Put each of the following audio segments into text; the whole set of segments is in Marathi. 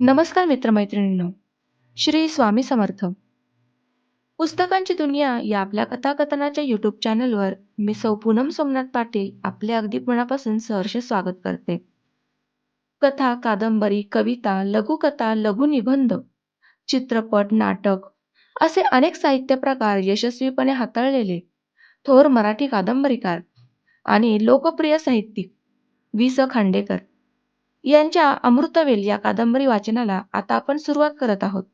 नमस्कार मित्रमैत्रिणींनो. श्री स्वामी समर्थ. पुस्तकांची दुनिया या आपल्या कथाकथनाच्या युट्यूब चॅनलवर मी सौ पूनम सोमनाथ पाटील आपले अगदी मनापासून सहर्ष स्वागत करते. कथा कादंबरी कविता लघुकथा लघुनिबंध चित्रपट नाटक असे अनेक साहित्य प्रकार यशस्वीपणे हाताळलेले थोर मराठी कादंबरीकार आणि लोकप्रिय साहित्यिक वि स खांडेकर. यांच्या अमृतवेल या कादंबरी वाचनाला आता आपण सुरुवात करत आहोत.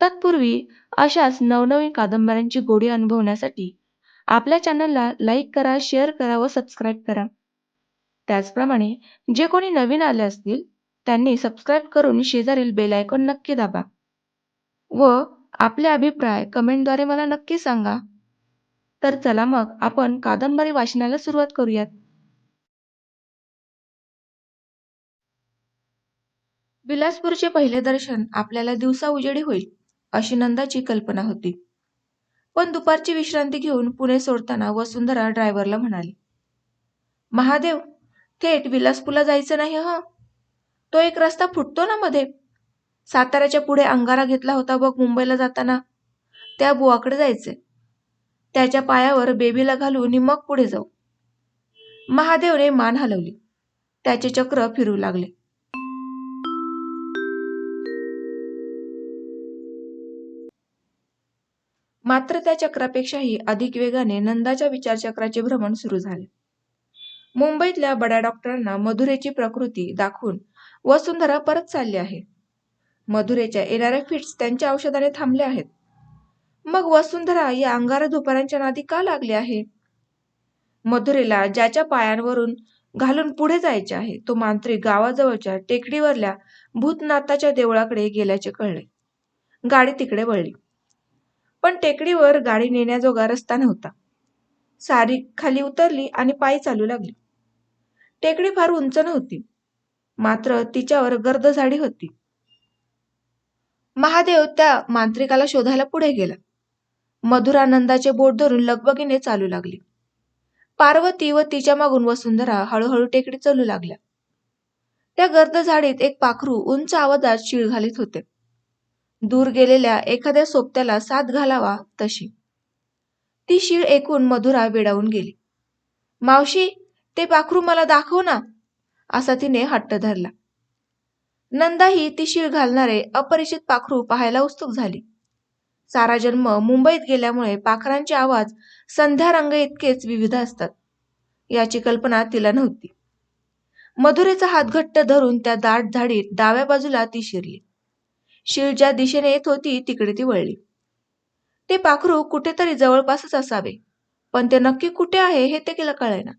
तत्पूर्वी अशाच नवनवीन कादंबऱ्यांची गोडी अनुभवण्यासाठी आपल्या चॅनलला लाईक करा शेअर करा व सबस्क्राईब करा. त्याचप्रमाणे जे कोणी नवीन आले असतील त्यांनी सबस्क्राईब करून शेजारील बेल आयकॉन नक्की दाबा. व आपले अभिप्राय कमेंटद्वारे मला नक्की सांगा. तर चला मग आपण कादंबरी वाचनाला सुरुवात करूयात. बिलासपूरचे पहिले दर्शन आपल्याला दिवसा उजेडी होईल अशी नंदाची कल्पना होती. पण दुपारची विश्रांती घेऊन पुणे सोडताना वसुंधरा ड्रायव्हरला म्हणाली महादेव थेट विलासपूरला जायचं नाही ह? तो एक रस्ता फुटतो ना मध्ये? साताऱ्याच्या पुढे अंगारा घेतला होता बघ मुंबईला जाताना. त्या बुवाकडे जायचे त्याच्या पायावर बेबीला घालून मग पुढे जाऊ. महादेवने मान हलवली. त्याचे चक्र फिरू लागले. मात्र त्या चक्रापेक्षाही अधिक वेगाने नंदाच्या विचारचक्राचे भ्रमण सुरू झाले. मुंबईतल्या बड्या डॉक्टरांना मधुरेची प्रकृती दाखवून वसुंधरा परत चालली आहे. मधुरेच्या येणाऱ्या फिट्स त्यांच्या औषधाने थांबले आहेत. मग वसुंधरा या अंगारा धुपारांच्या नादी का लागली आहे? मधुरेला ज्याच्या पायांवरून घालून पुढे जायचे आहे तो मांत्रिक गावाजवळच्या टेकडीवरल्या भूतनाथाच्या देवळाकडे गेल्याचे कळले. गाडी तिकडे वळली. पण टेकडीवर गाडी नेण्याजोगा रस्ता नव्हता. सारी खाली उतरली आणि पायी चालू लागली. टेकडी फार उंच नव्हती. मात्र तिच्यावर गर्द झाडी होती. महादेव त्या मांत्रिकाला शोधायला पुढे गेला. मधुरानंदाचे बोट धरून लगबगीने चालू लागली. पार्वती व तिच्या मागून वसुंधरा हळूहळू टेकडी चालू लागल्या. त्या गर्द झाडीत एक पाखरू उंच आवाजात शिळ घालीत होते. दूर गेलेल्या एखाद्या सोबत्याला साथ घालावा तशी. ती शीळ ऐकून मधुरा वेडावून गेली. मावशी ते पाखरू मला दाखव ना असा तिने हट्ट धरला. नंदाही ती शीळ घालणारे अपरिचित पाखरू पाहायला उत्सुक झाली. सारा जन्म मुंबईत गेल्यामुळे पाखरांचे आवाज संध्यारंग इतकेच विविध असतात याची कल्पना तिला नव्हती. मधुरेचा हात घट्ट धरून त्या दाट झाडीत डाव्या बाजूला ती शिरली. शीळ ज्या दिशेने येत होती तिकडे ती वळली. ते पाखरू कुठेतरी जवळपासच असावे पण ते नक्की कुठे आहे हे ते तिला कळेना.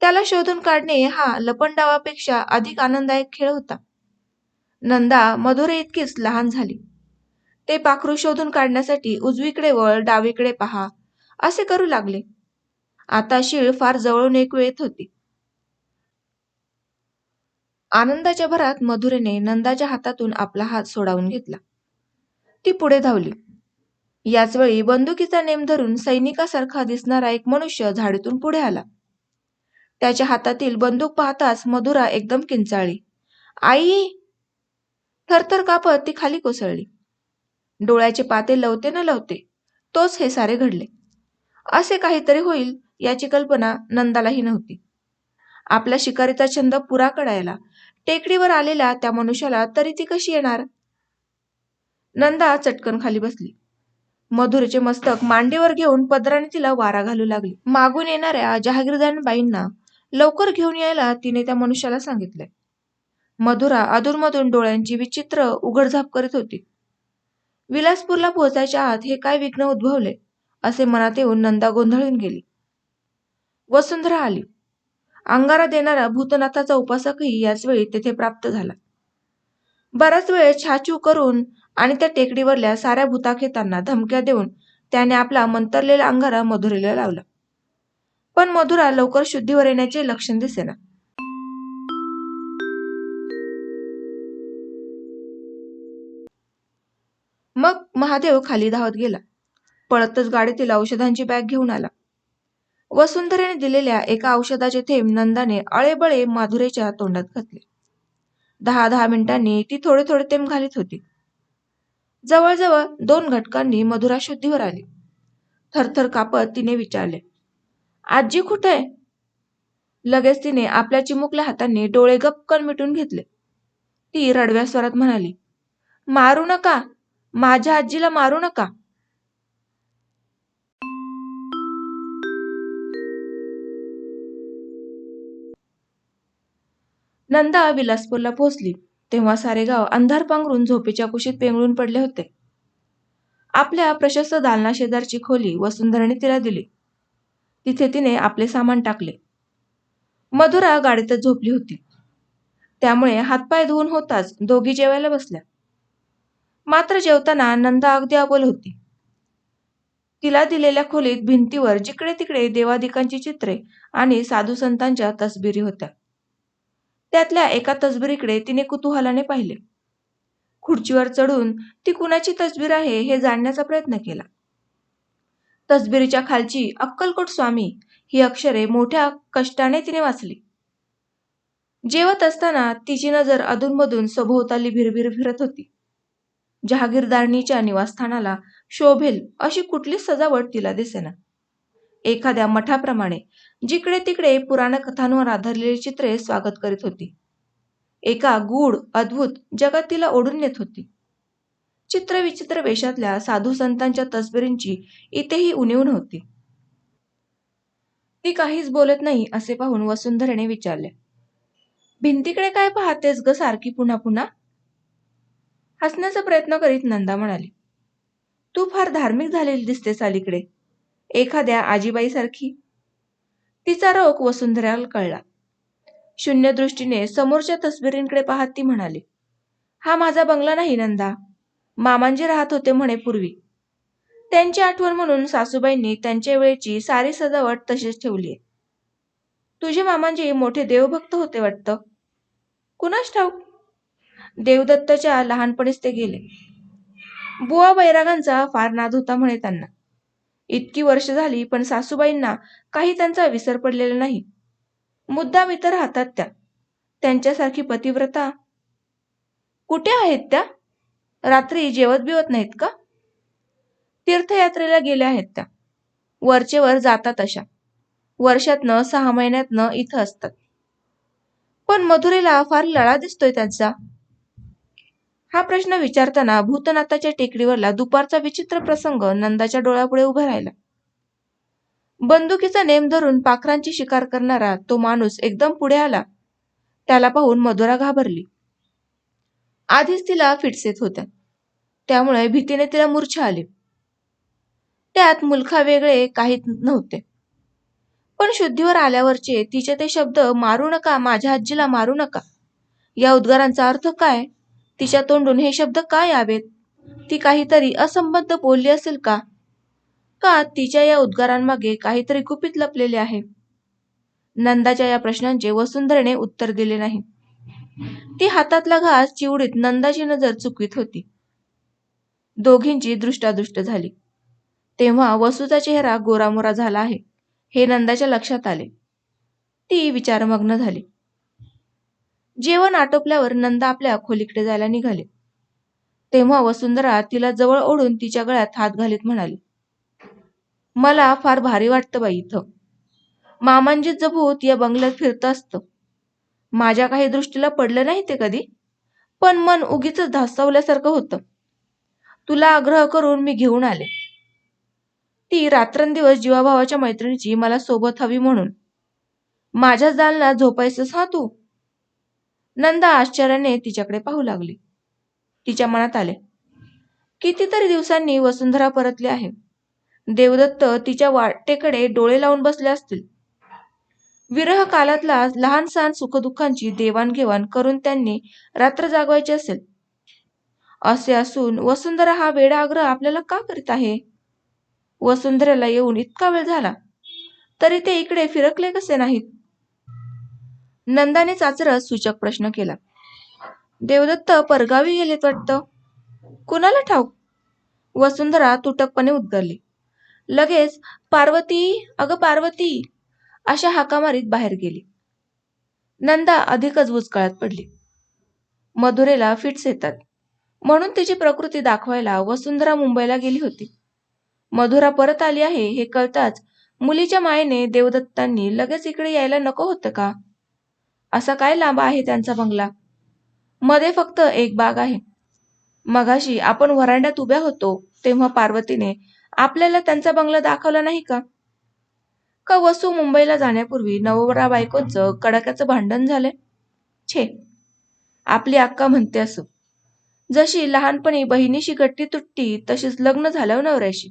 त्याला शोधून काढणे हा लपंडावापेक्षा अधिक आनंददायक खेळ होता. नंदा मधुरे इतकीच लहान झाली. ते पाखरू शोधून काढण्यासाठी उजवीकडे वळ डावीकडे पहा असे करू लागले. आता शीळ फार जवळून ऐकू येत होती. आनंदाच्या भरात मधुरेने नंदाच्या हातातून आपला हात सोडावून घेतला. ती पुढे धावली. याच वेळी बंदुकीचा नेम धरून सैनिकासारखा दिसणारा एक मनुष्य झाडीतून पुढे आला. त्याच्या हातातील बंदूक पाहताच मधुरा एकदम किंचाळली. आई! थरथर कापत ती खाली कोसळली. डोळ्याचे पाते लवते न लवते तोच हे सारे घडले. असे काहीतरी होईल याची कल्पना नंदालाही नव्हती. आपल्या शिकारीचा छंद पुरा कडायला टेकडीवर आलेल्या त्या मनुष्याला तरी ती कशी येणार? नंदा चटकन खाली बसली. मधुरीचे मस्तक मांडीवर घेऊन पदराने तिला वारा घालू लागली. मागून येणाऱ्या जहागीरदारबाईंना लवकर घेऊन यायला तिने त्या मनुष्याला सांगितले. मधुरा अधूनमधून डोळ्यांची विचित्र उघडझाप करीत होती. विलासपूरला पोहोचायच्या आत हे काय विघ्न उद्भवले असे मनात येऊन नंदा गोंधळून गेली. वसुंधरा आली. अंगारा देणारा भूतनाथाचा उपासकही याच वेळी तेथे प्राप्त झाला. बराच वेळ छाछू करून आणि त्या टेकडीवरल्या साऱ्या भूताखेतांना धमक्या देऊन त्याने आपला मंतरलेला अंगारा मधुरेला लावला. पण मधुरा लवकर शुद्धीवर येण्याचे लक्षण दिसेना. मग महादेव खाली धावत गेला. पळतच गाडीतील औषधांची बॅग घेऊन आला. वसुंधरेने दिलेल्या एका औषधाचे थेंब नंदाने अळेबळे माधुरेच्या तोंडात घातले. दहा दहा मिनिटांनी ती थोडे थोडे थेंब घालीत होती. जवळजवळ दोन घटकांनी मधुरा शुद्धीवर आली. थरथर कापत तिने विचारले आजी कुठे लगेच तिने आपल्या चिमुकल्या हातांनी डोळे गपकन मिटून घेतले. ती रडव्या स्वरात म्हणाली मारू नका माझ्या आजीला मारू नका. नंदा विलासपूरला पोहोचली. तेव्हा सारे गाव अंधार पांघरून झोपेच्या कुशीत पेंगळून पडले होते. आपल्या प्रशस्त दालना शेजारची खोली वसुंधराने तिला दिली. तिथे तिने आपले सामान टाकले. मधुरा गाडीतच झोपली होती. त्यामुळे हातपाय धुवून होताच दोघी जेवायला बसल्या. मात्र जेवताना नंदा अगदी अबोल होती. तिला दिलेल्या खोलीत भिंतीवर जिकडे तिकडे देवादिकांची चित्रे आणि साधू संतांच्या तसबिरी होत्या. त्यातल्या एका तसबिरीकडे तिने कुतूहलाने पाहिले. खुर्चीवर चढून ती कुणाची तसबीर आहे हे जाणण्याचा प्रयत्न केला. तसबिरीच्या खालची अक्कलकोट स्वामी ही अक्षरे मोठ्या कष्टाने तिने वाचली. जेवत असताना तिची नजर अधूनमधून सभोवताली भिरभिर फिरत होती. जहागीरदारणीच्या निवासस्थानाला शोभेल अशी कुठलीच सजावट तिला दिसेना. एखाद्या मठाप्रमाणे जिकडे तिकडे पुराण कथांवर आधारलेली चित्रे स्वागत करीत होती. एका गूढ अद्भुत जगात तिला ओढून नेत होती. चित्रविचित्र वेशातल्या साधू संतांच्या तस्बरींची इथेही उणीव नव्हती. ती काहीच बोलत नाही असे पाहून वसुंधरेने विचारले भिंतीकडे काय पाहतेस ग सारखी पुन्हा पुन्हा? हसण्याचा प्रयत्न करीत नंदा म्हणाली. तू फार धार्मिक झालेली दिसतेस अलीकडे. एखाद्या आजीबाईसारखी. तिचा रोग वसुंधराला कळला. शून्य दृष्टीने समोरच्या तस्बिरींकडे पाहत ती म्हणाली हा माझा बंगला नाही नंदा. मामांजी राहत होते म्हणे पूर्वी. त्यांची आठवण म्हणून सासूबाईंनी त्यांच्या वेळची सारी सजावट तशीच ठेवली आहे. तुझे मामांजी मोठे देवभक्त होते वाटतं? कुणाच ठाऊक? देवदत्ताच्या लहानपणीच ते गेले. बुवा बैरागांचा फार नाद होता म्हणे त्यांना. इतकी वर्ष झाली पण सासूबाईंना काही त्यांचा विसर पडलेला नाही. मुद्दाम इतर राहतात त्या. त्यांच्यासारखी पतिव्रता. कुठे आहेत त्या? रात्री जेवत बिवत नाहीत का? तीर्थयात्रेला गेल्या आहेत त्या. वरचेवर जातात अशा. वर्षातनं सहा महिन्यातनं इथं असतात. पण मधुरेला फार लळा दिसतोय त्यांचा. हा प्रश्न विचारताना भूतनाथाच्या टेकडीवरला दुपारचा विचित्र प्रसंग नंदाच्या डोळ्यापुढे उभा राहिला. बंदुकीचा नेम धरून पाखरांची शिकार करणारा तो माणूस एकदम पुढे आला. त्याला पाहून मधुरा घाबरली. आधीच तिला फिटसेत होत्या. त्यामुळे भीतीने तिला मूर्छा आली. त्यात मुलखा वेगळे काहीच नव्हते. पण शुद्धीवर आल्यावरचे तिचे ते शब्द मारू नका माझ्या आजीला मारू नका. या उद्गारांचा अर्थ काय? तिच्या तोंडून हे शब्द काय यावेत? ती काहीतरी असंबद्ध बोलली असेल का? का तिच्या या उद्गारांमागे काहीतरी गुपित लपलेले आहे? नंदाच्या या प्रश्नांचे वसुंधरेने उत्तर दिले नाही. ती हातातला घास चिवडीत नंदाची नजर चुकवीत होती. दोघींची दृष्टादृष्ट झाली. तेव्हा वसूचा चेहरा गोरामोरा झाला आहे हे नंदाच्या लक्षात आले. ती विचारमग्न झाली. जेवण आटोपल्यावर नंदा आपल्या खोलीकडे जायला निघाले. तेव्हा वसुंधरा तिला जवळ ओढून तिच्या गळ्यात हात घालीत म्हणाली मला फार भारी वाटतं बाई इथं. मामांजी भूत या बंगल्यात फिरत असतं. माझ्या काही दृष्टीला पडलं नाही ते कधी? पण मन उगीच धासावल्यासारखं होतं. तुला आग्रह करून मी घेऊन आले. ती रात्रंदिवस जीवाभावाच्या मैत्रिणीची मला सोबत हवी म्हणून. माझ्याच जालना झोपायचंस हा तू? नंदा आश्चर्याने तिच्याकडे पाहू लागली. तिच्या मनात आले कितीतरी दिवसांनी वसुंधरा परतली आहे. देवदत्त तिच्या वाटेकडे डोळे लावून बसले असतील. विरह कालातला लहान सहान सुखदुःखांची देवाणघेवाण करून त्यांनी रात्र जागवायची असेल. असे असून वसुंधरा हा वेडा आग्रह आपल्याला का करीत आहे? वसुंधराला येऊन इतका वेळ झाला. तरी ते इकडे फिरकले कसे नाहीत? नंदाने चाचरत सूचक प्रश्न केला. देवदत्त परगावी गेलेत वाटतं? कुणाला ठाऊक? वसुंधरा तुटकपणे उद्गारली. लगेच पार्वती अगं पार्वती अशा हाका मारीत बाहेर गेली. नंदा अधिकच उचकाळात पडली. मधुरेला फिट्स येतात. म्हणून तिची प्रकृती दाखवायला वसुंधरा मुंबईला गेली होती. मधुरा परत आली आहे हे कळताच मुलीच्या मायेने देवदत्तांनी लगेच इकडे यायला नको होतं का? असा काय लांब आहे त्यांचा बंगला? मध्ये फक्त एक बाग आहे. मगाशी आपण व्हरांड्यात उभ्या होतो तेव्हा पार्वतीने आपल्याला त्यांचा बंगला दाखवला नाही का? का वसू मुंबईला जाण्यापूर्वी नवरा बायकोचं कडाक्याचं भांडण झालंय छे. आपली अक्का म्हणते असं. जशी लहानपणी बहिणीशी गट्टी तुटती तशीच लग्न झाल्यावर नवऱ्याशी.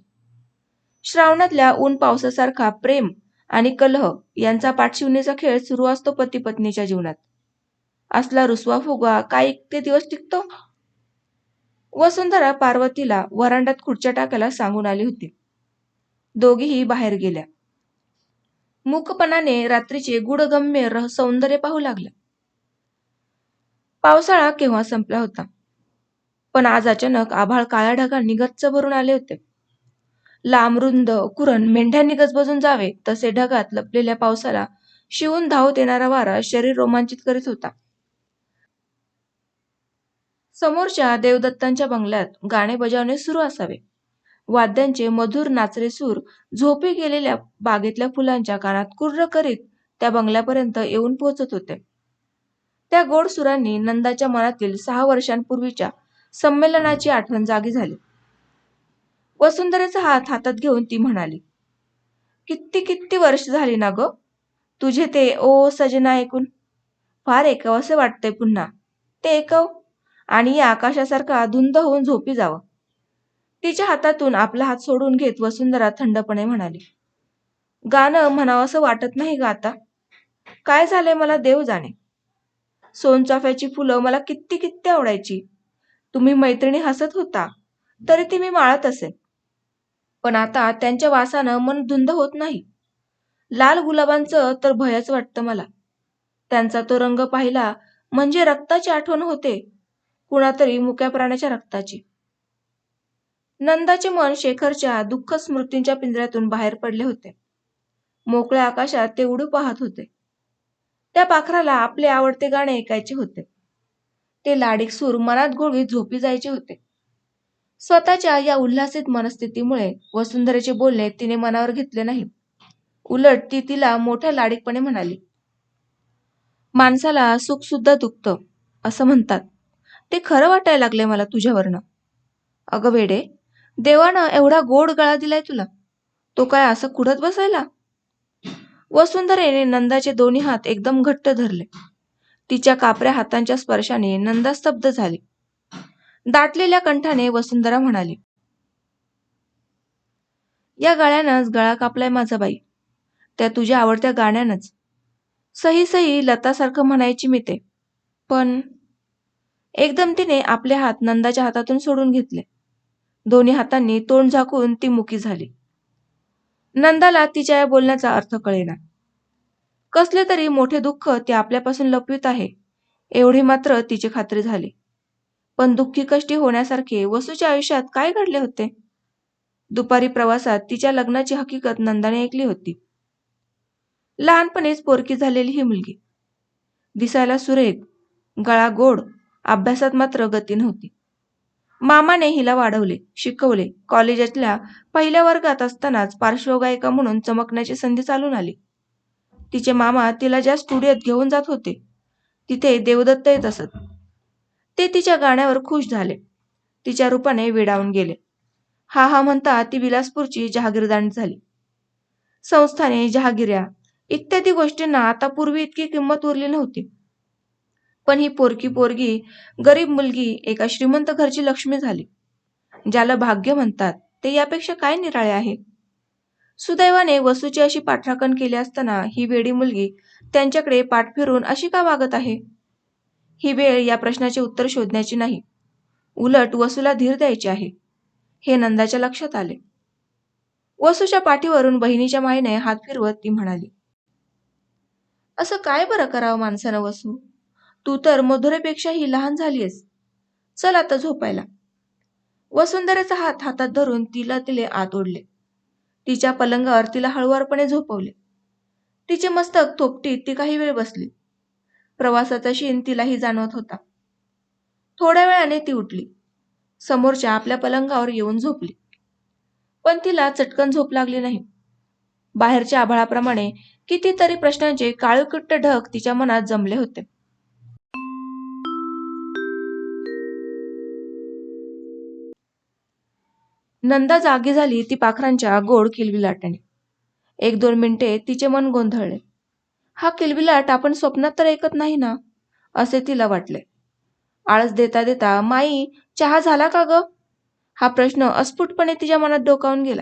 श्रावणातल्या ऊन पावसासारखा प्रेम आणि कलह यांचा पाठशिवणीचा खेळ सुरू असतो पती पत्नीच्या जीवनात. असला रुसवा फुगवा काय ते दिवस टिकतो? वसुंधरा पार्वतीला वरांड्यात खुर्च्या टाकायला सांगून आली होती. दोघीही बाहेर गेल्या. मूकपणाने रात्रीचे गुडगम्य सौंदर्य पाहू लागलं पावसाळा केव्हा संपला होता? पण आज अचानक आभाळ काळ्या ढगांनी गच्च भरून आले होते. लांब रुंद कुरण मेंढ्यांनी गजबजून जावे तसे ढगात लपलेल्या पावसाला शिवून धावत येणारा वारा शरीर रोमांचित करीत होता. समोरच्या देवदत्तांच्या बंगल्यात गाणे बजावणे सुरू असावे. वाद्यांचे मधुर नाचरे सूर झोपी गेलेल्या बागेतल्या फुलांच्या कानात कुर्र करीत त्या बंगल्यापर्यंत येऊन पोहोचत होते. त्या गोड सुरांनी नंदाच्या मनातील सहा वर्षांपूर्वीच्या संमेलनाची आठवण जागी झाली. वसुंधरेचा हात हातात घेऊन ती म्हणाली किती किती वर्ष झाली ना ग? तुझे ते ओ सजना ऐकून. फार ऐकावं वाटतंय पुन्हा. ते ऐकव आणि या आकाशासारखा धुंद होऊन झोपी जावं. तिच्या हातातून आपला हात सोडून घेत वसुंधरा थंडपणे म्हणाली गाणं म्हणावं असं वाटत नाही ग आता. काय झालंय मला देव जाणे? सोनचाफ्याची फुलं मला किती किती आवडायची. तुम्ही मैत्रिणी हसत होता तरी ती मी माळत असे पण आता त्यांच्या वासानं मन धुंद होत नाही. लाल गुलाबांचं तर भयच वाटतं मला. त्यांचा तो रंग पाहिला म्हणजे रक्ताची आठवण होते. कुणातरी मुक्या प्राण्याच्या रक्ताची. नंदाचे मन शेखरच्या दुःख स्मृतींच्या पिंजऱ्यातून बाहेर पडले होते. मोकळ्या आकाशात ते उडू पाहत होते. त्या पाखराला आपले आवडते गाणे ऐकायचे होते. ते लाडिक सूर मनात गोळवीत झोपी जायचे होते. स्वतःच्या या उल्हासित मनस्थितीमुळे वसुंधरेचे बोलणे तिने मनावर घेतले नाही. उलट ती तिला मोठ्या लाडीकपणे म्हणाली माणसाला सुख सुद्धा दुखतं असं म्हणतात. ते खरं वाटायला लागले मला तुझ्यावरनं. अगं वेडे देवानं एवढा गोड गळा दिलाय तुला. तो काय असं कुडत बसायला? वसुंधरेने नंदाचे दोन्ही हात एकदम घट्ट धरले. तिच्या कापऱ्या हातांच्या स्पर्शाने नंदा स्तब्ध झाली. दाटलेल्या कंठाने वसुंधरा म्हणाली या गळ्यानंच गळा कापलाय माझा बाई. त्या तुझ्या आवडत्या गाण्यानंच. सही सही लतासारखं म्हणायची मी ते. पण एकदम तिने आपले हात नंदाच्या हातातून सोडून घेतले. दोन्ही हातांनी तोंड झाकून ती मुकी झाली. नंदाला तिच्या या बोलण्याचा अर्थ कळेना. कसले तरी मोठे दुःख ते आपल्यापासून लपवित आहे. एवढे मात्र तिची खात्री झाली. पण दुःखी कष्टी होण्यासारखे वसूच्या आयुष्यात काय घडले होते? दुपारी प्रवासात तिच्या लग्नाची हकीकत नंदाने ऐकली होती. लहानपणीच पोरकी झालेली ही मुलगी. दिसायला सुरेख गळा गोड अभ्यासात मात्र गती नव्हती. मामाने हिला वाढवले शिकवले कॉलेजातल्या पहिल्या वर्गात असतानाच पार्श्वगायिका म्हणून चमकण्याची संधी चालून आली. तिचे मामा तिला ज्या स्टुडिओत घेऊन जात होते तिथे देवदत्त येत असत. ते तिच्या गाण्यावर खुश झाले. तिच्या रूपाने वेडावून गेले. हा हा म्हणता ती विलासपूरची जहागीरदान झाली. संस्थाने जहागिऱ्या इत्यादी गोष्टींना आता पूर्वी इतकी किंमत उरली नव्हती. पण ही पोरकी पोरगी गरीब मुलगी एका श्रीमंत घरची लक्ष्मी झाली. ज्याला भाग्य म्हणतात ते यापेक्षा काय निराळे आहे? सुदैवाने वसूची अशी पाठराखण केली असताना ही वेडी मुलगी त्यांच्याकडे पाठ फिरून अशी का वागत आहे? ही वेळ या प्रश्नाचे उत्तर शोधण्याची नाही. उलट वसूला धीर द्यायचे आहे. हे नंदाच्या लक्षात आले. वसूच्या पाठीवरून बहिणीच्या मायेने हात फिरवत ती म्हणाली असं काय बरं करावं माणसानं वसू? तू तर मधुरेपेक्षाही लहान झालीयस. चल आता झोपायला. वसुंधरेचा हात हातात धरून तिला तिले आत ओढले. तिच्या पलंगावर तिला हळुवारपणे झोपवले. तिचे मस्तक थोपटीत ती काही वेळ बसली. प्रवासाचा शीन तिलाही जाणवत होता. थोड्या वेळाने ती उठली. समोरच्या आपल्या पलंगावर येऊन झोपली. पण तिला चटकन झोप लागली नाही. बाहेरच्या आभाळाप्रमाणे कितीतरी प्रश्नांचे काळकुट्ट ढग तिच्या मनात जमले होते. नंदा जागी झाली ती पाखरांच्या गोड किलबिलाटाने एक दोन मिनिटे तिचे मन गोंधळले. हा किलबिलाट आपण स्वप्नात तर ऐकत नाही ना? असे तिला वाटले. आळस देता देता माई चहा झाला का ग? हा प्रश्न अस्फुटपणे तिच्या मनात डोकावून गेला.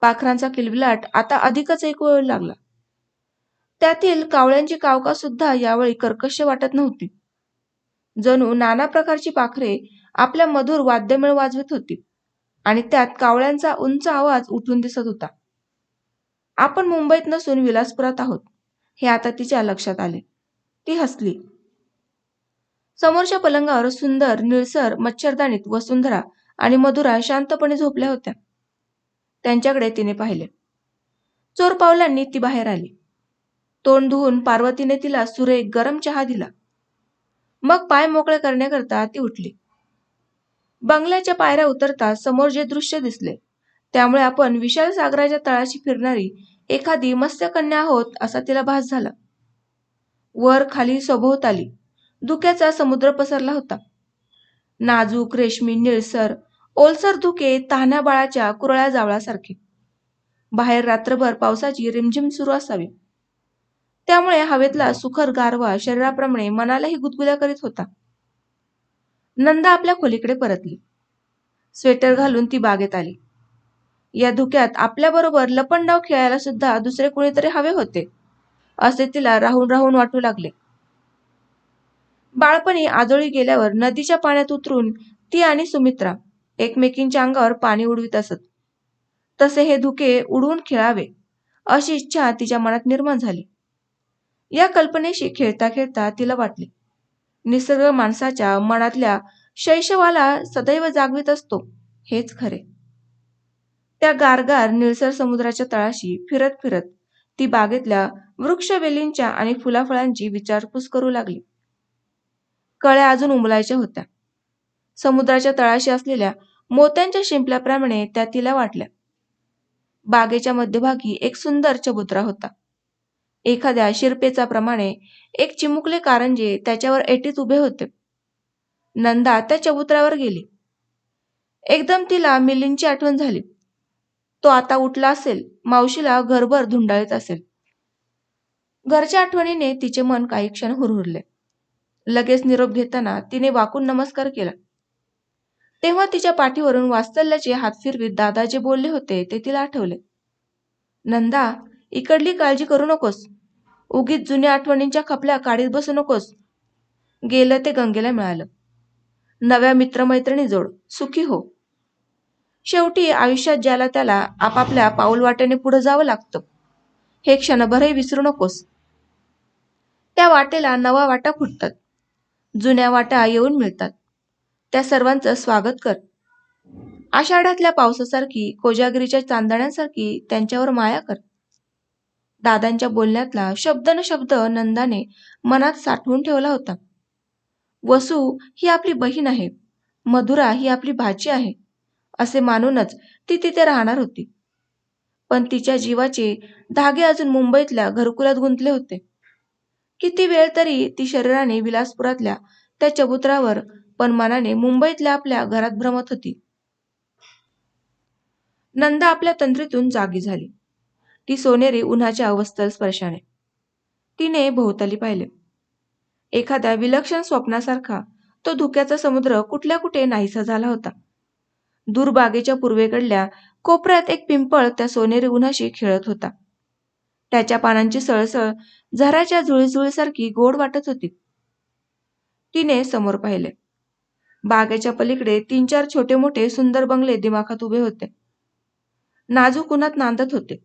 पाखरांचा किलबिलाट आता अधिकच ऐकू येऊ लागला. त्यातील कावळ्यांची कावका सुद्धा यावेळी कर्कश वाटत नव्हती. जणू नाना प्रकारची पाखरे आपल्या मधुर वाद्यमेळ वाजवत होती आणि त्यात कावळ्यांचा उंच आवाज उठून दिसत होता. आपण मुंबईत नसून विलासपुरात आहोत. हे आता तिच्या लक्षात आले. ती हसली. समोरच्या पलंगावर सुंदर निळसर मच्छरदाणीत वसुंधरा आणि मधुरा शांतपणे झोपल्या होत्या. त्यांच्याकडे तिने पाहिले. चोर पावलांनी ती बाहेर आली. तोंड धुवून पार्वतीने तिला सुरेख गरम चहा दिला. मग पाय मोकळे करण्याकरता ती उठली. बंगल्याच्या पायऱ्या उतरता समोर जे दृश्य दिसले त्यामुळे आपण विशाल सागराच्या तळाशी फिरणारी एखादी मत्स्यकन्या आहोत असा तिला भास झाला. वर खाली सभोवताली. धुक्याचा समुद्र पसरला होता. नाजूक रेशमी निळसर ओलसर धुके तान्ह्या बाळाच्या कुरळ्या जावळासारखे. बाहेर रात्रभर पावसाची रिमझिम सुरू असावी. त्यामुळे हवेतला सुखर गारवा शरीराप्रमाणे मनालाही गुदगुल्या करीत होता. नंदा आपल्या खोलीकडे परतली. स्वेटर घालून ती बागेत आली. या धुक्यात आपल्याबरोबर लपंडाव खेळायला सुद्धा दुसरे कुणीतरी हवे होते असे तिला राहून राहून वाटू लागले. बाळपणी आजोळी गेल्यावर नदीच्या पाण्यात उतरून ती आणि सुमित्रा एकमेकींच्या अंगावर पाणी उडवीत असत. तसे हे धुके उडवून खेळावे अशी इच्छा तिच्या मनात निर्माण झाली. या कल्पनेशी खेळता खेळता तिला वाटले निसर्ग माणसाच्या मनातल्या शैशवाला सदैव जागवित असतो हेच खरे. त्या गारगार निळसर समुद्राच्या तळाशी फिरत फिरत ती बागेतल्या वृक्षवेलींच्या आणि फुलाफळांची विचारपूस करू लागली. कळ्या अजून उमलायच्या होत्या. समुद्राच्या तळाशी असलेल्या मोत्यांच्या शिंपल्याप्रमाणे त्या तिला वाटल्या. बागेच्या मध्यभागी एक सुंदर चबुत्रा होता. एखाद्या शिरपेचा प्रमाणे एक चिमुकले कारंजे त्याच्यावर एटीत उभे होते. नंदा त्या चबुतऱ्यावर गेली. एकदम तिला मिलींची आठवण झाली. तो आता उठला असेल मावशीला घरभर धुंडाळीत असेल. घरच्या आठवणीने तिचे मन काही क्षण हुरहुरले. लगेच निरोप घेताना तिने वाकून नमस्कार केला. तेव्हा तिच्या पाठीवरून वास्तल्याचे हात फिरवीत दादा जे बोलले होते ते तिला आठवले. नंदा इकडली काळजी करू नकोस. उगीच जुन्या आठवणींच्या खपल्या काढीत बसू नकोस. गेलं ते गंगेला मिळालं. नव्या मित्रमैत्रिणी जोड सुखी हो. शेवटी आयुष्यात ज्याला त्याला आपापल्या पाऊल वाटेने पुढे जावं लागतं. हे क्षणभरही विसरू नकोस. त्या वाटेला नवा वाटा फुटतात. जुन्या वाटा येऊन मिळतात. त्या सर्वांचं स्वागत कर. आषाढातल्या पावसासारखी कोजागिरीच्या चांदण्यांसारखी त्यांच्यावर माया कर. दादांच्या बोलण्यातला शब्द न शब्द नंदाने मनात साठवून ठेवला होता. वसू ही आपली बहीण आहे. मधुरा ही आपली भाची आहे. असे मानूनच ती तिथे राहणार होती. पण तिच्या जीवाचे धागे अजून मुंबईतल्या घरकुलात गुंतले होते. किती वेळ तरी ती शरीराने विलासपुरातल्या त्या चबुतरावर पण मनाने मुंबईतल्या आपल्या घरात भ्रमत होती. नंदा आपल्या तंत्रीतून जागी झाली. ती सोनेरी उन्हाच्या अवस्थल स्पर्शाने. तिने भोवताली पाहिले. एखाद्या विलक्षण स्वप्नासारखा तो धुक्याचा समुद्र कुठल्या कुठे नाहीसा झाला होता. दूर बागेच्या पूर्वेकडल्या कोपऱ्यात एक पिंपळ त्या सोनेरी उन्हाशी खेळत होता. त्याच्या पानांची सळसळ झराच्या झुळीझुळीसारखी गोड वाटत होती. तिने समोर पाहिले. बागेच्या पलीकडे तीन चार छोटे मोठे सुंदर बंगले दिमाखात उभे होते. नाजूक उन्हात नांदत होते.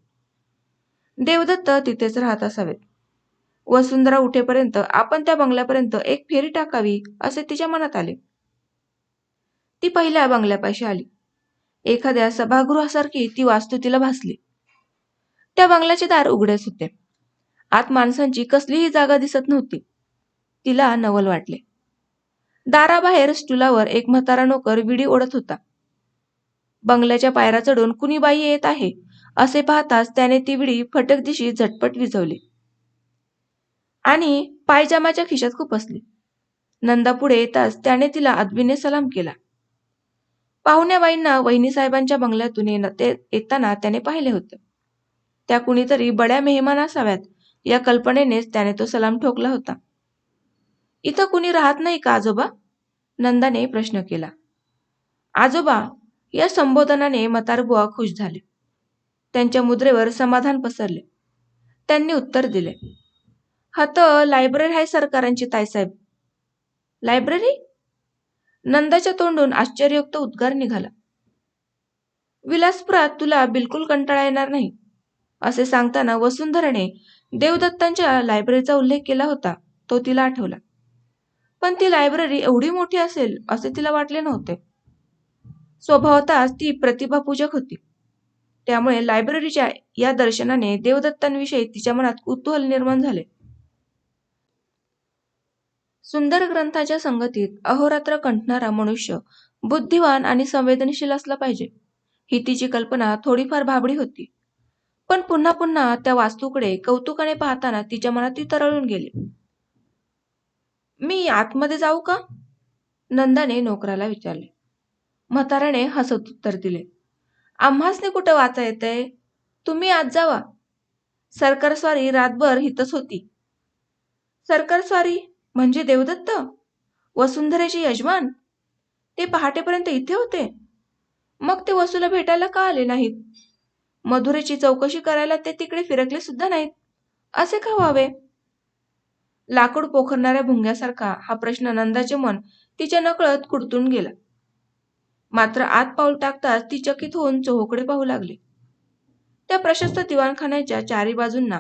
देवदत्त तिथेच राहत असावेत. वसुंधरा उठेपर्यंत आपण त्या बंगल्यापर्यंत एक फेरी टाकावी असे तिच्या मनात आले. ती पहिल्या बंगल्यापाशी आली. एखाद्या सभागृहासारखी ती वास्तू तिला भासली. त्या बंगल्याचे दार उघडेच होते. आत माणसांची कसलीही जागा दिसत नव्हती. तिला नवल वाटले. दाराबाहेर स्टुलावर एक म्हातारा नोकर विडी ओढत होता. बंगल्याच्या पायऱ्या चढून कुणी बाई येत आहे? असे पाहताच त्याने ती विडी फटक दिशी झटपट विझवली. आणि पायजामाच्या खिशात खुपसली नंदा पुढे येताच त्याने तिला अदबीने सलाम केला. पाहुण्याबाईंना वहिनीसाहेबांच्या बंगल्यातून येताना त्याने पाहिले होते. त्या कुणीतरी बड्या मेहमान असाव्यात या कल्पनेनेच त्याने तो सलाम ठोकला होता. इथं कुणी राहत नाही का आजोबा? नंदाने प्रश्न केला. आजोबा या संबोधनाने म्हातारबुवा खुश झाले. त्यांच्या मुद्रेवर समाधान पसरले. त्यांनी उत्तर दिले. हत लायब्ररी आहे सरकारांची ताईसाहेब. लायब्ररी? नंदाच्या तोंडून आश्चर्ययुक्त उद्गार निघाला. विलासपुरात तुला बिलकुल कंटाळा येणार नाही असे सांगताना वसुंधराने देवदत्तांच्या लायब्ररीचा उल्लेख केला होता तो तिला आठवला. पण ती लायब्ररी एवढी मोठी असेल असे तिला वाटले नव्हते. स्वभावतःच ती प्रतिभापूजक होती. त्यामुळे लायब्ररीच्या या दर्शनाने देवदत्तांविषयी तिच्या मनात कुतूहल निर्माण झाले. सुंदर ग्रंथाच्या संगतीत अहोरात्र कंठणारा मनुष्य बुद्धिवान आणि संवेदनशील असला पाहिजे. ही तिची कल्पना थोडीफार भाबडी होती. पण पुन्हा पुन्हा त्या वास्तूकडे कौतुकाने पाहताना तिच्या मनात ती तरळून गेली. मी आतमध्ये जाऊ का? नंदाने नोकराला विचारले. म्हाताऱ्याने हसत उत्तर दिले. आम्हासने कुठं वाचा येतंय? तुम्ही आत जावा. सरकार स्वारी रातभर हितच होती. सरकार स्वारी म्हणजे देवदत्त? वसुंधरेचे यजमान? ते पहाटेपर्यंत इथे होते. मग ते वसूला भेटायला का आले नाहीत? मधुरेची चौकशी करायला ते तिकडे फिरकले सुद्धा नाहीत. असे का व्हावे? लाकूड पोखरणाऱ्या भुंग्यासारखा हा प्रश्न नंदाचे मन तिच्या नकळत कुडतून गेला. मात्र आत पाऊल टाकताच ती चकित होऊन चोहोकडे पाहू लागली. त्या प्रशस्त दिवाणखान्याच्या चारी बाजूंना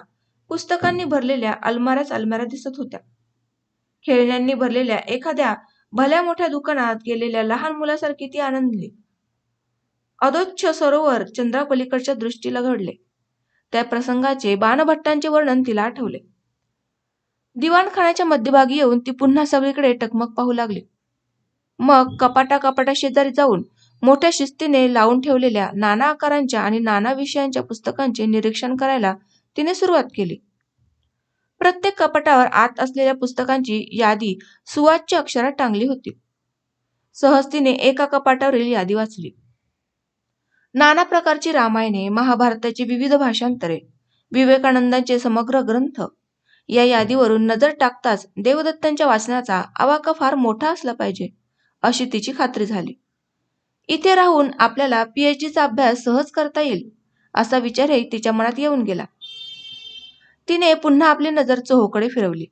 पुस्तकांनी भरलेल्या अलमाऱ्याच अलमाऱ्या दिसत होत्या. खेळण्यांनी भरलेल्या एखाद्या भल्या मोठ्या दुकानात गेलेल्या लहान मुलासारखी ती आनंदली. अदोच्छ सरोवर चंद्रापलीकडच्या दृष्टीला घडले. त्या प्रसंगाचे बाणभट्टांचे वर्णन तिला आठवले. दिवाणखान्याच्या मध्यभागी येऊन ती पुन्हा सगळीकडे टकमक पाहू लागली. मग कपाटा कपाटा शेजारी जाऊन मोठ्या शिस्तीने लावून ठेवलेल्या नाना आकारांच्या आणि नाना विषयांच्या पुस्तकांचे निरीक्षण करायला तिने सुरुवात केली. प्रत्येक कपाटावर आत असलेल्या पुस्तकांची यादी सुवाच्य अक्षरात टांगली होती. सहज तिने एका कपाटावरील यादी वाचली. नाना प्रकारची रामायणे महाभारताची विविध भाषांतरे विवेकानंदांचे समग्र ग्रंथ या यादीवरून नजर टाकताच देवदत्तांच्या वाचनाचा आवाका फार मोठा असला पाहिजे अशी तिची खात्री झाली. इथे राहून आपल्याला पीएचडीचा अभ्यास सहज करता येईल असा विचारही तिच्या मनात येऊन गेला. तिने पुन्हा आपली नजर चोहोकडे फिरवली.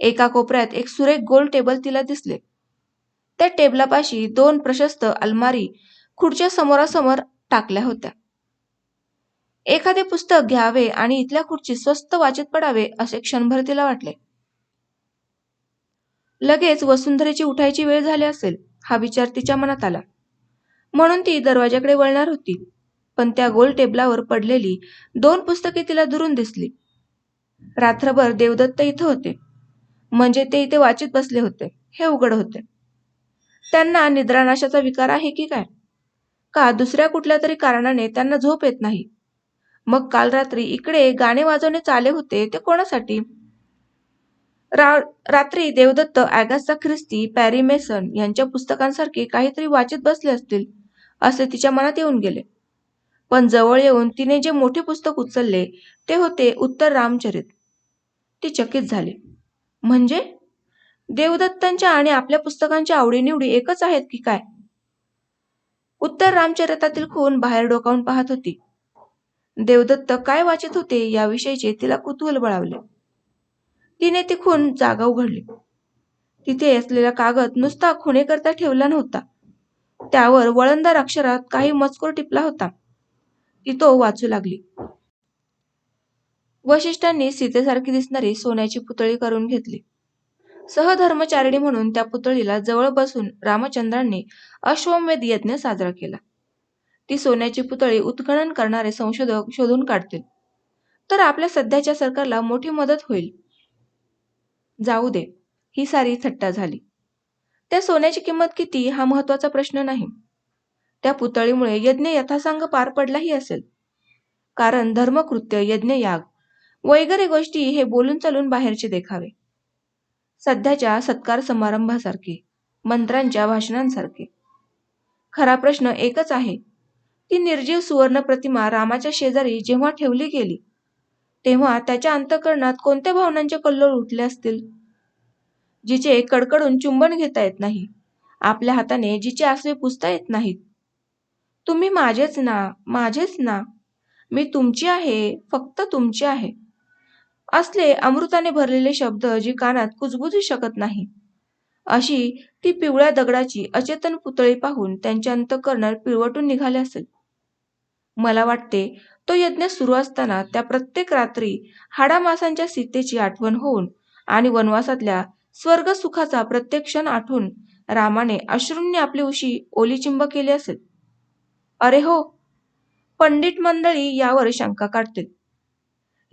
एका कोपऱ्यात एक सुरेख गोल टेबल तिला दिसले. त्या टेबलापाशी दोन प्रशस्त अलमारी खुर्च्या समोरासमोर टाकल्या होत्या. एखादे पुस्तक घ्यावे आणि इथल्या खुर्ची स्वस्त वाचत पडावे असे क्षणभर तिला वाटले. लगेच वसुंधरेची उठायची वेळ झाली असेल हा विचार तिच्या मनात आला. म्हणून ती दरवाजाकडे वळणार होती पण त्या गोल टेबलावर पडलेली दोन पुस्तके तिला दुरून दिसली. रात्रभर देवदत्त इथं होते. म्हणजे ते इथे वाचित बसले होते. हे उघड होते. त्यांना निद्रानाशाचा विकार आहे की काय? का दुसऱ्या कुठल्या तरी कारणाने त्यांना झोप येत नाही? मग काल रात्री इकडे गाणे वाजवणे चाले होते ते कोणासाठी? रा रात्री देवदत्त अॅगासा ख्रिस्ती पॅरी मेसन यांच्या पुस्तकांसारखे काहीतरी वाचित बसले असतील असे तिच्या मनात येऊन गेले. पण जवळ येऊन तिने जे मोठे पुस्तक उचलले ते होते उत्तर रामचरित. ती चकित झाली. म्हणजे? देवदत्तांच्या आणि आपल्या पुस्तकांच्या आवडीनिवडी एकच आहेत की काय? उत्तर रामचरितातील खून बाहेर डोकावून पाहत होती. देवदत्त काय वाचित होते याविषयीचे तिला कुतूहल बळावले. तिने ती खून जागा उघडली. तिथे असलेला कागद नुसता खुणेकरता ठेवला नव्हता. त्यावर वळणदार अक्षरात काही मजकूर टिपला होता. ती तो वाचू लागली. वशिष्ठांनी सीतेसारखी दिसणारी सोन्याची पुतळी करून घेतली. सहधर्मचारिणी म्हणून त्या पुतळीला जवळ बसून रामचंद्रांनी अश्वमेध यज्ञ साजरा केला. ती सोन्याची पुतळी उत्खनन करणारे संशोधक शोधून काढतील. तर आपल्या सध्याच्या सरकारला मोठी मदत होईल. जाऊ दे ही सारी थट्टा झाली. त्या सोन्याची किंमत किती हा महत्त्वाचा प्रश्न नाही. त्या पुतळीमुळे यज्ञ यथासांग पार पडलाही असेल. कारण धर्मकृत्य यज्ञयाग वगैरे गोष्टी हे बोलून चालून बाहेरचे देखावे. सध्याच्या सत्कार समारंभासारखे मंत्र्यांच्या भाषणांसारखे. खरा प्रश्न एकच आहे ती निर्जीव सुवर्ण प्रतिमा रामाच्या शेजारी जेव्हा ठेवली गेली तेव्हा त्याच्या अंतकरणात कोणत्या भावनांचे कल्लोळ उठले असतील? जिचे कडकडून चुंबन घेता येत नाही आपल्या हाताने जिचे आसवे पुसता येत नाहीत. तुम्ही माझेच ना माझेच ना. मी तुमची आहे फक्त तुमची आहे. असले अमृताने भरलेले शब्द जी कानात कुजबुजू शकत नाही. अशी ती पिवळ्या दगडाची अचेतन पुतळी पाहून त्यांच्या अंतकरणात पिळवटून निघाले असेल. मला वाटते तो यज्ञ सुरू असताना त्या प्रत्येक रात्री हाडामासांच्या सीतेची आठवण होऊन आणि वनवासातल्या स्वर्ग सुखाचा प्रत्येक क्षण आठवून रामाने अश्रूंनी आपली उशी ओलीचिंब केली असेल. अरे हो पंडित मंडळी यावर शंका काढतील.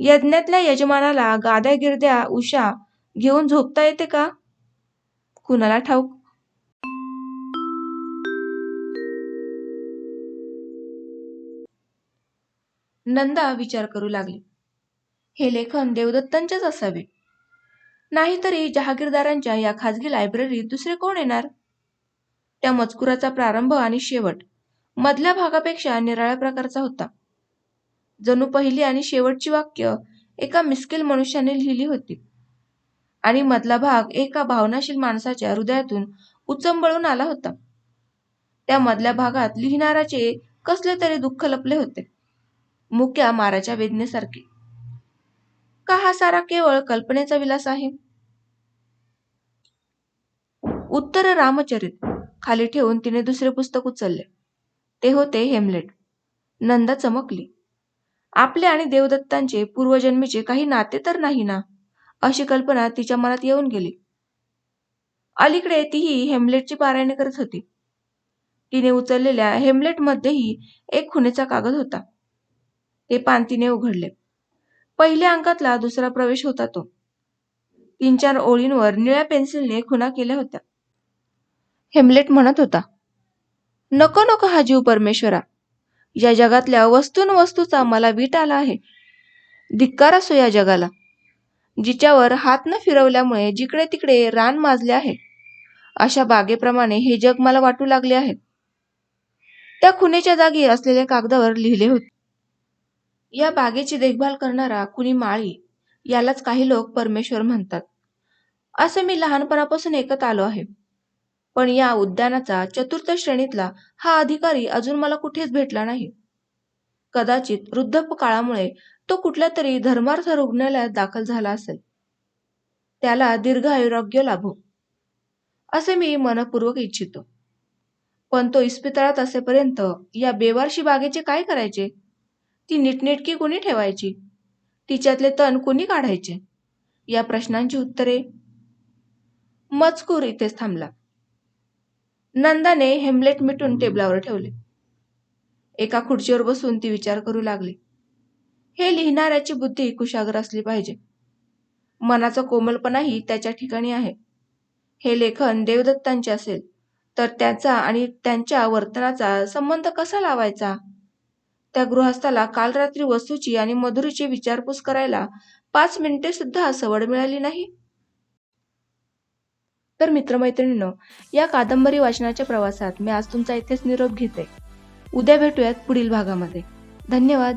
यज्ञातल्या यजमानाला गाद्या गिरद्या उषा घेऊन झोपता येते का? कुणाला ठाऊक? नंदा विचार करू लागली. हे लेखन देवदत्तांचेच असावे. नाहीतरी जहागीरदारांच्या या खाजगी लायब्ररीत दुसरे कोण येणार? त्या मजकुराचा प्रारंभ आणि शेवट मधल्या भागापेक्षा निराळ्या प्रकारचा होता. जणू पहिली आणि शेवटची वाक्य एका मिस्किल मनुष्याने लिहिली होती. आणि मधला भाग एका भावनाशील माणसाच्या हृदयातून उचंबळून आला होता. त्या मधल्या भागात लिहिणाराचे कसले तरी दुःख लपले होते. मुक्या माराच्या वेदनेसारखे. का हा सारा केवळ कल्पनेचा विलास आहे? उत्तर रामचरित. खाली ठेवून तिने दुसरे पुस्तक उचलले. ते होते हेमलेट. नंदा चमकली. आपले आणि देवदत्तांचे पूर्वजन्मीचे काही नाते तर नाही ना? अशी कल्पना तिच्या मनात येऊन गेली. अलीकडे तीही हेमलेटची पारायणे करत होती. तिने उचललेल्या हेमलेटमध्येही एक खुनेचा कागद होता. ते पान तिने उघडले. पहिल्या अंकातला दुसरा प्रवेश होता तो. तीन चार ओळींवर निळ्या पेन्सिलने खुना केल्या होत्या. हेमलेट म्हणत होता नको नको हा जीव परमेश्वरा. या जगातल्या वस्तून वस्तूचा मला वीट आला आहे. धिक्कार असो या जगाला. जिच्यावर हात न फिरवल्यामुळे जिकडे तिकडे रान माजले आहे. अशा बागेप्रमाणे हे जग मला वाटू लागले आहे. त्या खुनेच्या जागी असलेल्या कागदावर लिहिले होते. या बागेची देखभाल करणारा कुणी माळी यालाच काही लोक परमेश्वर म्हणतात. असं मी लहानपणापासून ऐकत आलो आहे. पण या उद्यानाचा चतुर्थ श्रेणीतला हा अधिकारी अजून मला कुठेच भेटला नाही. कदाचित वृद्धपकाळामुळे तो कुठल्या तरी धर्मार्थ रुग्णालयात दाखल झाला असेल. त्याला दीर्घ आयुरोग्य लाभो असे मी मनपूर्वक इच्छितो. पण तो इस्पितळात असेपर्यंत या बेवारशी बागेचे काय करायचे? ती नीटनेटकी कुणी ठेवायची? तिच्यातले तण कुणी काढायचे? या प्रश्नांची उत्तरे? मजकूर इथेच थांबला. नंदाने हेमलेट मिटून टेबलावर ठेवले. एका खुर्चीवर बसून ती विचार करू लागली. हे लिहिणाऱ्याची बुद्धी कुशाग्र असली पाहिजे. मनाचा कोमलपणाही त्याच्या ठिकाणी आहे. हे लेखन देवदत्तांचे असेल तर त्याचा आणि त्यांच्या वर्तनाचा संबंध कसा लावायचा? त्या गृहस्थाला काल रात्री वस्तूची आणि मधुरीची विचारपूस करायला पाच मिनिटे सुद्धा सवड मिळाली नाही. तर मित्रमैत्रिणींनो या कादंबरी वाचनाच्या प्रवासात मी आज तुमचा इथेच निरोप घेते. उद्या भेटूयात पुढील भागामध्ये. धन्यवाद.